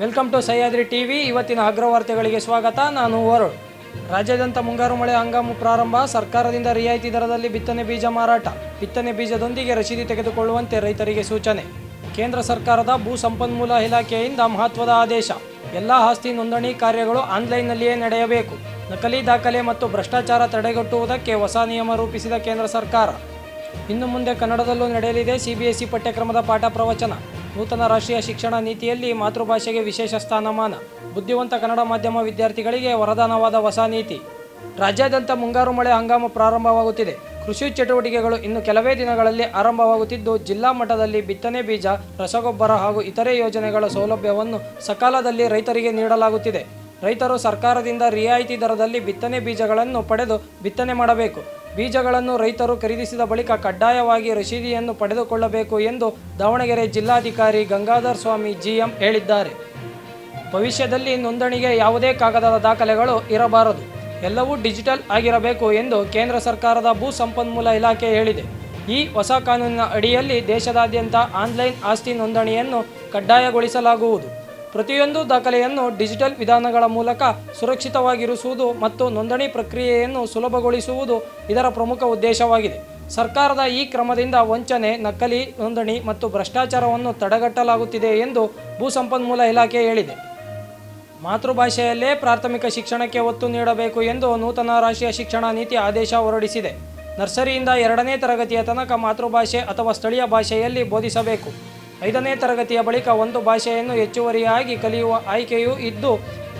Welcome to Sahyadri T V ಇವತ್ತಿನ ಅಗ್ರವಾರ್ತೆಗಳಿಗೆ ಸ್ವಾಗತ. ನಾನು ವರುಣ್. ರಾಜ್ಯಾದ್ಯಂತ ಮುಂಗಾರು ಮಳೆ ಹಂಗಾಮು ಪ್ರಾರಂಭ. ಸರ್ಕಾರದಿಂದ ರಿಯಾಯಿತಿ ದರದಲ್ಲಿ ಬಿತ್ತನೆ ಬೀಜ ಮಾರಾಟ. ಬಿತ್ತನೆ ಬೀಜದೊಂದಿಗೆ ರಸೀದಿ ತೆಗೆದುಕೊಳ್ಳುವಂತೆ ರೈತರಿಗೆ ಸೂಚನೆ. ಕೇಂದ್ರ ಸರ್ಕಾರದ ಭೂ ಸಂಪನ್ಮೂಲ ಇಲಾಖೆಯಿಂದ ಮಹತ್ವದ ಆದೇಶ. ಎಲ್ಲ ಆಸ್ತಿ ನೋಂದಣಿ ಕಾರ್ಯಗಳು ಆನ್ಲೈನ್ನಲ್ಲಿಯೇ ನಡೆಯಬೇಕು. ನಕಲಿ ದಾಖಲೆ ಮತ್ತು ಭ್ರಷ್ಟಾಚಾರ ತಡೆಗಟ್ಟುವುದಕ್ಕೆ ಹೊಸ ನಿಯಮ ರೂಪಿಸಿದ ಕೇಂದ್ರ ಸರ್ಕಾರ. ಇನ್ನು ಮುಂದೆ ಕನ್ನಡದಲ್ಲೂ ನಡೆಯಲಿದೆ ಸಿಬಿಎಸ್ಇ ಪಠ್ಯಕ್ರಮದ ಪಾಠ ಪ್ರವಚನ. ನೂತನ ರಾಷ್ಟ್ರೀಯ ಶಿಕ್ಷಣ ನೀತಿಯಲ್ಲಿ ಮಾತೃಭಾಷೆಗೆ ವಿಶೇಷ ಸ್ಥಾನಮಾನ. ಬುದ್ಧಿವಂತ ಕನ್ನಡ ಮಾಧ್ಯಮ ವಿದ್ಯಾರ್ಥಿಗಳಿಗೆ ವರದಾನವಾದ ಹೊಸ ನೀತಿ. ರಾಜ್ಯಾದ್ಯಂತ ಮುಂಗಾರು ಮಳೆ ಹಂಗಾಮ ಪ್ರಾರಂಭವಾಗುತ್ತಿದೆ. ಕೃಷಿ ಚಟುವಟಿಕೆಗಳು ಇನ್ನು ಕೆಲವೇ ದಿನಗಳಲ್ಲಿ ಆರಂಭವಾಗುತ್ತಿದ್ದು, ಜಿಲ್ಲಾ ಮಟ್ಟದಲ್ಲಿ ಬಿತ್ತನೆ ಬೀಜ, ರಸಗೊಬ್ಬರ ಹಾಗೂ ಇತರೆ ಯೋಜನೆಗಳ ಸೌಲಭ್ಯವನ್ನು ಸಕಾಲದಲ್ಲಿ ರೈತರಿಗೆ ನೀಡಲಾಗುತ್ತಿದೆ. ರೈತರು ಸರ್ಕಾರದಿಂದ ರಿಯಾಯಿತಿ ದರದಲ್ಲಿ ಬಿತ್ತನೆ ಬೀಜಗಳನ್ನು ಪಡೆದು ಬಿತ್ತನೆ ಮಾಡಬೇಕು. ಬೀಜಗಳನ್ನು ರೈತರು ಖರೀದಿಸಿದ ಬಳಿಕ ಕಡ್ಡಾಯವಾಗಿ ರಶೀದಿಯನ್ನು ಪಡೆದುಕೊಳ್ಳಬೇಕು ಎಂದು ದಾವಣಗೆರೆ ಜಿಲ್ಲಾಧಿಕಾರಿ ಗಂಗಾಧರ್ ಸ್ವಾಮಿ ಜಿಎಂ ಹೇಳಿದ್ದಾರೆ. ಭವಿಷ್ಯದಲ್ಲಿ ನೋಂದಣಿಗೆ ಯಾವುದೇ ಕಾಗದದ ದಾಖಲೆಗಳು ಇರಬಾರದು. ಎಲ್ಲವೂ ಡಿಜಿಟಲ್ ಆಗಿರಬೇಕು ಎಂದು ಕೇಂದ್ರ ಸರ್ಕಾರದ ಭೂ ಸಂಪನ್ಮೂಲ ಇಲಾಖೆ ಹೇಳಿದೆ. ಈ ಹೊಸ ಕಾನೂನಿನ ಅಡಿಯಲ್ಲಿ ದೇಶದಾದ್ಯಂತ ಆನ್ಲೈನ್ ಆಸ್ತಿ ನೋಂದಣಿಯನ್ನು ಕಡ್ಡಾಯಗೊಳಿಸಲಾಗುವುದು. ಪ್ರತಿಯೊಂದು ದಾಖಲೆಯನ್ನು ಡಿಜಿಟಲ್ ವಿಧಾನಗಳ ಮೂಲಕ ಸುರಕ್ಷಿತವಾಗಿರಿಸುವುದು ಮತ್ತು ನೋಂದಣಿ ಪ್ರಕ್ರಿಯೆಯನ್ನು ಸುಲಭಗೊಳಿಸುವುದು ಇದರ ಪ್ರಮುಖ ಉದ್ದೇಶವಾಗಿದೆ. ಸರ್ಕಾರದ ಈ ಕ್ರಮದಿಂದ ವಂಚನೆ, ನಕಲಿ, ನೋಂದಣಿ ಮತ್ತು ಭ್ರಷ್ಟಾಚಾರವನ್ನು ತಡೆಗಟ್ಟಲಾಗುತ್ತಿದೆ ಎಂದು ಭೂಸಂಪನ್ಮೂಲ ಇಲಾಖೆ ಹೇಳಿದೆ. ಮಾತೃಭಾಷೆಯಲ್ಲೇ ಪ್ರಾಥಮಿಕ ಶಿಕ್ಷಣಕ್ಕೆ ಒತ್ತು ನೀಡಬೇಕು ಎಂದು ನೂತನ ರಾಷ್ಟ್ರೀಯ ಶಿಕ್ಷಣ ನೀತಿ ಆದೇಶ ಹೊರಡಿಸಿದೆ. ನರ್ಸರಿಯಿಂದ ಎರಡನೇ ತರಗತಿಯ ತನಕ ಮಾತೃಭಾಷೆ ಅಥವಾ ಸ್ಥಳೀಯ ಭಾಷೆಯಲ್ಲಿ ಬೋಧಿಸಬೇಕು. ಐದನೇ ತರಗತಿಯ ಬಳಿಕ ಒಂದು ಭಾಷೆಯನ್ನು ಹೆಚ್ಚುವರಿಯಾಗಿ ಕಲಿಯುವ ಆಯ್ಕೆಯೂ ಇದ್ದು,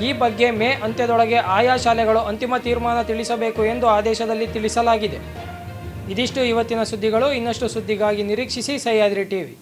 ಈ ಬಗ್ಗೆ ಮೇ ಅಂತ್ಯದೊಳಗೆ ಆಯಾ ಶಾಲೆಗಳು ಅಂತಿಮ ತೀರ್ಮಾನ ತಿಳಿಸಬೇಕು ಎಂದು ಆದೇಶದಲ್ಲಿ ತಿಳಿಸಲಾಗಿದೆ. ಇದಿಷ್ಟು ಇವತ್ತಿನ ಸುದ್ದಿಗಳು. ಇನ್ನಷ್ಟು ಸುದ್ದಿಗಾಗಿ ನಿರೀಕ್ಷಿಸಿ ಸಹ್ಯಾದ್ರಿ ಟಿವಿ.